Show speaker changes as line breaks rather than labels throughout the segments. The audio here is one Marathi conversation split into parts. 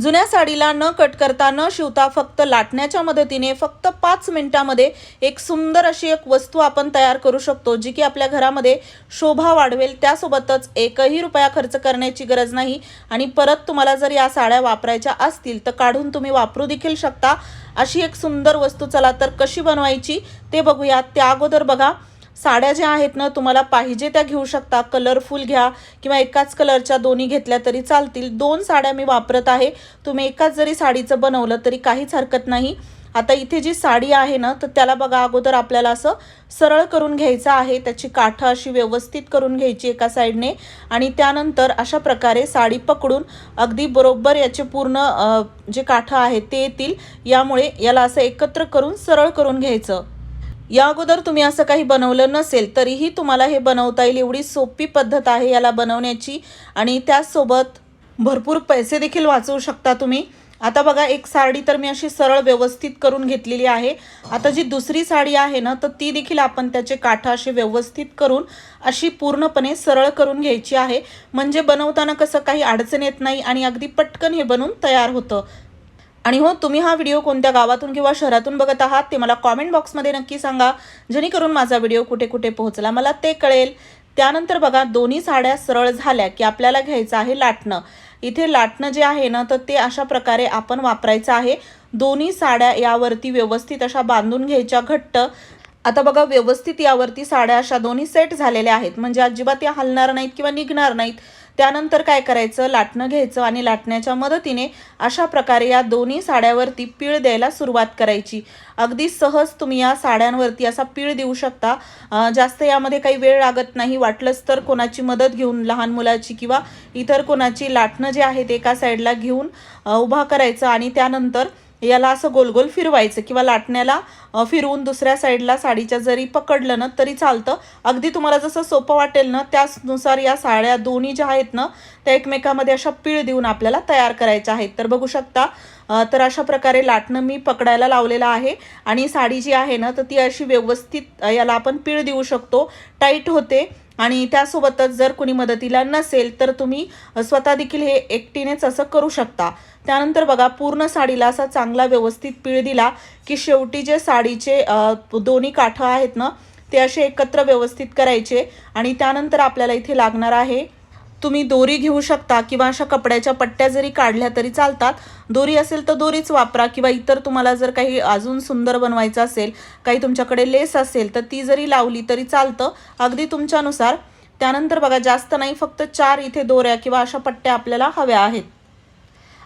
जुन्या साडीला न कट करता न शिवता फक्त लाटण्याच्या मदतीने फक्त पाच मिनिटामध्ये एक सुंदर अशी एक वस्तू आपण तयार करू शकतो जी की आपल्या घरामध्ये शोभा वाढवेल. त्यासोबतच एकही रुपया खर्च करण्याची गरज नाही. आणि परत तुम्हाला जर या साड्या वापरायच्या असतील तर काढून तुम्ही वापरू देखील शकता. अशी एक सुंदर वस्तू चला तर कशी बनवायची ते बघूया. त्या अगोदर बघा साड्या ज्या आहेत ना तुम्हाला पाहिजे त्या घेऊ शकता. कलरफुल घ्या किंवा एकाच कलरच्या दोन्ही घेतल्या तरी चालतील. दोन साड्या मी वापरत आहे. तुम्ही एकाच जरी साडीचं बनवलं तरी काहीच हरकत नाही. आता इथे जी साडी आहे ना तर त्याला बघा अगोदर आपल्याला असं सरळ करून घ्यायचं आहे. त्याची काठं अशी व्यवस्थित करून घ्यायची एका साईडने आणि त्यानंतर अशा प्रकारे साडी पकडून अगदी बरोबर याचे पूर्ण जे काठं आहेत ते येतील. यामुळे याला असं एकत्र करून सरळ करून घ्यायचं. या अगोदर तुम्ही असं काही बनवलं नसेल तरीही तुम्हाला हे बनवता येईल. एवढी सोपी पद्धत आहे याला बनवण्याची आणि त्याचसोबत भरपूर पैसे देखील वाचवू शकता तुम्ही. आता बघा एक साडी तर मी अशी सरळ व्यवस्थित करून घेतलेली आहे. आता जी दुसरी साडी आहे ना तर ती देखील आपण त्याचे काठा असे व्यवस्थित करून अशी पूर्णपणे सरळ करून घ्यायची आहे. म्हणजे बनवताना कसं काही अडचण येत नाही आणि अगदी पटकन हे बनून तयार होतं. आणि हो तुम्ही हा व्हिडिओ कोणत्या गावातून किंवा शहरातून बघत आहात ते मला कॉमेंट बॉक्समध्ये नक्की सांगा जेणेकरून माझा व्हिडिओ कुठे कुठे पोहोचला. मला ते कळेल. त्यानंतर बघा दोन्ही साड्या सरळ झाल्या की आपल्याला घ्यायचं आहे लाटणं. इथे लाटणं जे आहे ना तर ते अशा प्रकारे आपण वापरायचं आहे. दोन्ही साड्या यावरती व्यवस्थित अशा बांधून घ्यायच्या घट्ट. आता बघा व्यवस्थित यावरती साड्या अशा दोन्ही सेट झालेल्या आहेत. म्हणजे अजिबात या हलणार नाहीत किंवा निघणार नाहीत. त्यानंतर काय करायचं? लाटणं घ्यायचं आणि लाटण्याच्या मदतीने अशा प्रकारे या दोन्ही साड्यावरती पीळ द्यायला सुरुवात करायची. अगदी सहज तुम्ही या साड्यांवरती असा पीळ देऊ शकता. जास्त यामध्ये काही वेळ लागत नाही. वाटलंच तर कोणाची मदत घेऊन लहान मुलाची किंवा इतर कोणाची लाटणं जे आहे ते एका साईडला घेऊन उभा करायचं आणि त्यानंतर याला असं गोल गोल फिरवायचं किंवा लाटण्याला फिरवून दुसऱ्या साईडला साडीच्या जरी पकडलं ना तरी चालतं. अगदी तुम्हाला जसं सोपं वाटेल ना त्याचनुसार या साड्या दोन्ही ज्या आहेत ना त्या एकमेकामध्ये अशा पीळ देऊन आपल्याला तयार करायच्या आहेत. तर बघू शकता तर अशा प्रकारे लाटणं मी पकडायला लावलेलं आहे. आणि साडी जी आहे ना तर ती अशी व्यवस्थित याला आपण पीळ देऊ शकतो. टाईट होते. आणि त्यासोबतच जर कुणी मदतीला नसेल तर तुम्ही स्वतः देखील हे एकटीनेच असं करू शकता. त्यानंतर बघा पूर्ण साडीला असा चांगला व्यवस्थित पीळ दिला की शेवटी जे साडीचे दोन्ही काठं आहेत ना ते असे एकत्र व्यवस्थित करायचे आणि त्यानंतर आपल्याला इथे लागणार आहे तुम्ही दोरी घेऊ शकता किंवा अशा कपड्याच्या पट्ट्या जरी काढल्या तरी चालतात. दोरी असेल तर दोरीच वापरा किंवा इतर तुम्हाला जर काही अजून सुंदर बनवायचं असेल काही तुमच्याकडे लेस असेल तर ती जरी लावली तरी चालतं. अगदी तुमच्यानुसार. त्यानंतर बघा जास्त नाही फक्त चार इथे दोऱ्या किंवा अशा पट्ट्या आपल्याला हव्या आहेत.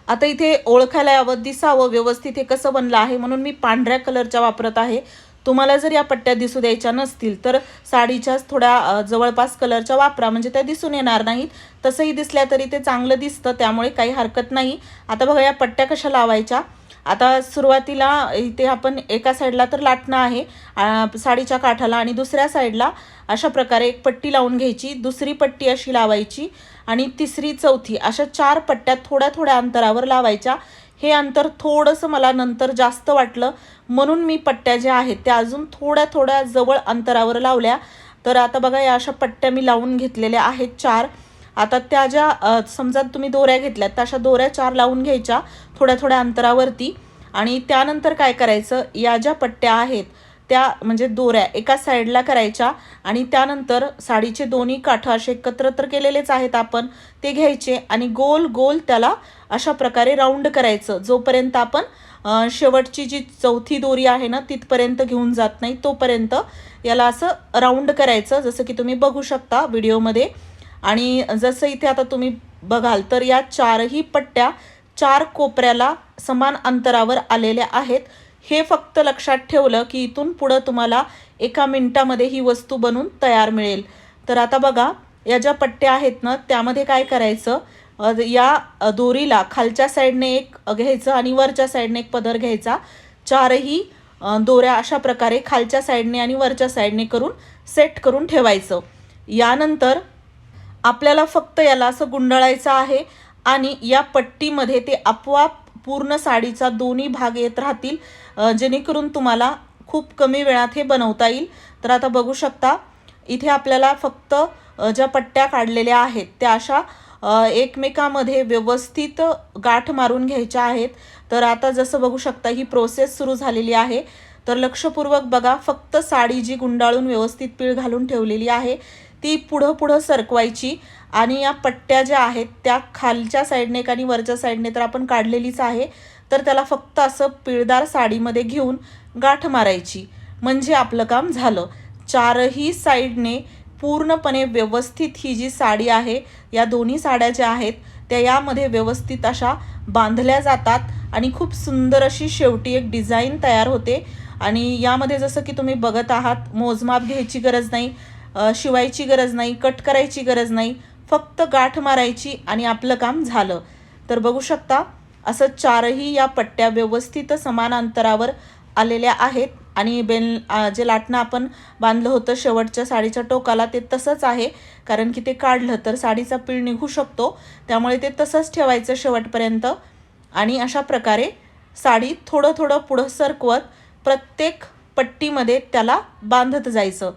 आता इथे ओळखायला यावं दिसावं व्यवस्थित हे कसं बनलं आहे म्हणून मी पांढऱ्या कलरच्या वापरत आहे. तुम्हाला जर या पट्ट्या दिसू द्यायच्या नसतील तर साडीच्याच थोड्या जवळपास कलरच्या वापरा म्हणजे त्या दिसून येणार नाहीत. तसंही दिसल्या तरी ते चांगलं दिसतं त्यामुळे काही हरकत नाही. आता बघा या पट्ट्या कशा लावायच्या? आता सुरुवातीला इथे आपण एका साईडला तर लाटणं आहे साडीच्या काठाला आणि दुसऱ्या साईडला अशा प्रकारे एक पट्टी लावून घ्यायची. दुसरी पट्टी अशी लावायची आणि तिसरी चौथी अशा चार पट्ट्या थोड्या थोड्या अंतरावर लावायच्या. हे अंतर थोडंसं मला नंतर जास्त वाटलं. म्हणून मी पट्ट्या ज्या आहेत त्या अजून थोड्या थोड्या जवळ अंतरावर लावल्या. तर आता बघा या अशा पट्ट्या मी लावून घेतलेल्या आहेत चार. आता त्या ज्या समजा तुम्ही दोऱ्या घेतल्यात तर अशा दोऱ्या चार लावून घ्यायच्या थोड्या थोड्या अंतरावरती. आणि त्यानंतर काय करायचं या ज्या पट्ट्या आहेत त्या म्हणजे दोऱ्या एका साईडला करायच्या आणि त्यानंतर साडीचे दोन्ही काठ असे एकत्र तर केलेलेच आहेत आपण ते घ्यायचे आणि गोल गोल त्याला अशा प्रकारे राऊंड करायचं. जोपर्यंत आपण शेवटची जी चौथी दोरी आहे ना तिथपर्यंत घेऊन जात नाही तोपर्यंत याला असं राऊंड करायचं जसं की तुम्ही बघू शकता व्हिडिओमध्ये. आणि जसं इथे आता तुम्ही बघाल तर या चारही पट्ट्या चार कोपऱ्याला समान अंतरावर आलेल्या आहेत. हे फक्त लक्षात ठेवलं की इथून पुढं तुम्हाला एका मिनटामध्ये ही वस्तू बनून तयार मिळेल. तर आता बघा या ज्या पट्ट्या आहेत ना त्यामध्ये काय करायचं? या दोरीला खालच्या साईडने एक घ्यायचं आणि वरच्या साईडने एक पदर घ्यायचा. चारही दोऱ्या अशा प्रकारे खालच्या साईडने आणि वरच्या साईडने करून सेट करून ठेवायचं. यानंतर आपल्याला फक्त याला असं गुंडाळायचं आहे आणि या पट्टीमध्ये ते आपोआप पूर्ण साडीचा दोन्ही भाग येत राहतील जेणेकरून तुम्हाला खूप कमी वेळात हे बनवता येईल. तर आता बघू शकता इथे आपल्याला फक्त ज्या पट्ट्या काढलेल्या आहेत त्या अशा एकमेकामध्ये व्यवस्थित गाठ मारून घ्यायच्या आहेत. तर आता जसं बघू शकता ही प्रोसेस सुरू झालेली आहे. तर लक्षपूर्वक बघा फक्त साडी जी गुंडाळून व्यवस्थित पीळ घालून ठेवलेली आहे ती पुढं पुढं सरकवायची. आणि या पट्ट्या ज्या आहेत त्या खालच्या साईडने आणि वरच्या साईडने तर आपण काढलेलीच आहे. तर त्याला फक्त असं पिळदार साडीमध्ये घेऊन गाठ मारायची. म्हणजे आपलं काम झालं. चारही साईडने पूर्णपणे व्यवस्थित ही जी साडी आहे या दोन्ही साड्या ज्या आहेत त्या यामध्ये व्यवस्थित अशा बांधल्या जातात. आणि खूप सुंदर अशी शेवटी एक डिझाईन तयार होते. आणि यामध्ये जसं की तुम्ही बघत आहात मोजमाप घ्यायची गरज नाही. शिवायची गरज नाही कट करायची गरज नाही फक्त गाठ मारायची आणि आपलं काम झालं. तर बघू शकता असं चारही या पट्ट्या व्यवस्थित समान अंतरावर आलेल्या आहेत आणि बेल जे लाटणं आपण बांधलं होतं शेवटच्या साडीच्या टोकाला ते तसंच आहे. कारण की ते काढलं तर साडीचा पीळ निघू शकतो. त्यामुळे ते तसंच ठेवायचं शेवटपर्यंत. आणि अशा प्रकारे साडी थोडं थोडं पुढं सरकवत प्रत्येक पट्टीमध्ये त्याला बांधत जायचं.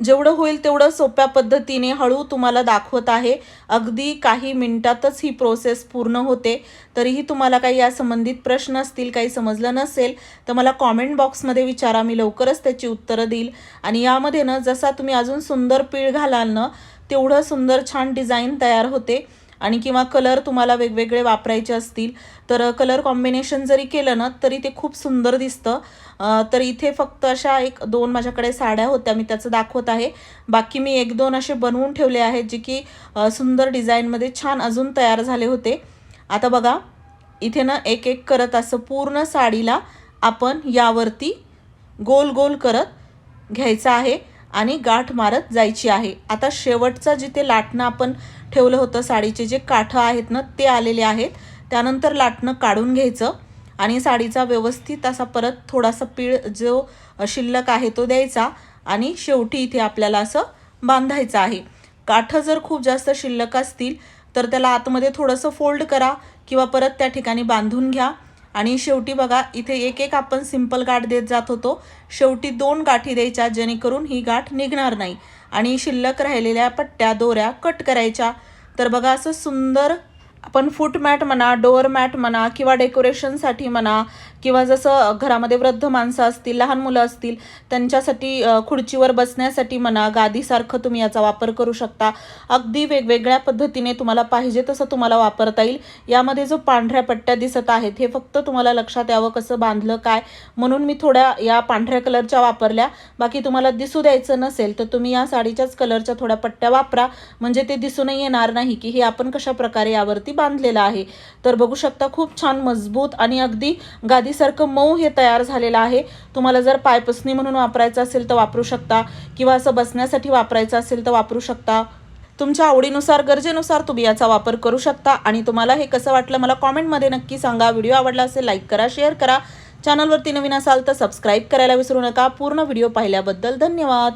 जेवढं होईल तेवढं सोप्या पद्धतीने हळू तुम्हाला दाखवत आहे. अगदी काही मिनटातच ही प्रोसेस पूर्ण होते. तरीही तुम्हाला काही या संबंधित प्रश्न असतील काही समजलं नसेल तर मला कॉमेंट बॉक्समध्ये विचारा मी लवकरच त्याची उत्तरं देईल. आणि यामध्ये ना जसा तुम्ही अजून सुंदर पीळ घालाल ना तेवढं सुंदर छान डिझाईन तयार होते. आणि किंवा कलर तुम्हाला वेगवेगळे वापरायचे असतील तर कलर कॉम्बिनेशन जरी केलं ना तरी ते खूप सुंदर दिसतं. तर इथे फक्त अशा एक दोन माझ्याकडे साड्या होत्या मी त्याचं दाखवत आहे. बाकी मी एक दोन असे बनवून ठेवले आहेत जे की सुंदर डिझाईनमध्ये छान अजून तयार झाले होते. आता बघा इथे ना एक एक करत असं पूर्ण साडीला आपण यावरती गोल गोल करत घ्यायचं आहे आणि गाठ मारत जायची आहे. आता शेवटचा जिथे लाटणं आपण ठेवलं होतं. साडीचे जे काठं आहेत ना ते आलेले आहेत. त्यानंतर लाटणं काढून घ्यायचं आणि साडीचा व्यवस्थित असा परत थोडासा पीळ जो शिल्लक आहे तो द्यायचा आणि शेवटी इथे आपल्याला असं बांधायचं आहे. काठं जर खूप जास्त शिल्लक असतील तर त्याला आतमध्ये थोडंसं फोल्ड करा किंवा परत त्या ठिकाणी बांधून घ्या. आणि शेवटी बघा इथे एक एक आपण सिंपल गाठ देत जात होतो. शेवटी दोन गाठी द्यायच्या जेणेकरून ही गाठ निघणार नाही. आणि शिल्लक राहिलेल्या पट्ट्या दोऱ्या कट करायच्या. तर बघा असं सुंदर आपण फूट मॅट म्हणा डोअर मॅट म्हणा किंवा डेकोरेशनसाठी म्हणा किंवा जसं घरामध्ये वृद्ध माणसं असतील लहान मुलं असतील त्यांच्यासाठी खुर्चीवर बसण्यासाठी म्हणा गादीसारखं तुम्ही याचा वापर करू शकता. अगदी वेगवेगळ्या पद्धतीने तुम्हाला पाहिजे तसं तुम्हाला वापरता येईल. यामध्ये जो पांढऱ्या पट्ट्या दिसत आहेत हे फक्त तुम्हाला लक्षात यावं कसं बांधलं काय. म्हणून मी थोड्या या पांढऱ्या कलरच्या वापरल्या. बाकी तुम्हाला दिसू द्यायचं नसेल तर तुम्ही या साडीच्याच कलरच्या थोड्या पट्ट्या वापरा. म्हणजे ते दिसूनही येणार नाही की हे आपण कशा प्रकारे यावरती बांधलेलं आहे. तर बघू शकता खूप छान मजबूत आणि अगदी गादी सारखं मऊ हे तयार झालेलं आहे. तुम्हाला जर पायपसनी म्हणून वापरायचं असेल तर वापरू शकता. किंवा असं बसण्यासाठी वापरायचं असेल तर वापरू शकता. तुमच्या आवडीनुसार गरजेनुसार तुम्ही याचा वापर करू शकता. आणि तुम्हाला हे कसं वाटलं मला कॉमेंटमध्ये नक्की सांगा. व्हिडिओ आवडला असेल लाईक करा शेअर करा. चॅनलवरती नवीन असाल तर सबस्क्राईब करायला विसरू नका. पूर्ण व्हिडिओ पाहिल्याबद्दल धन्यवाद.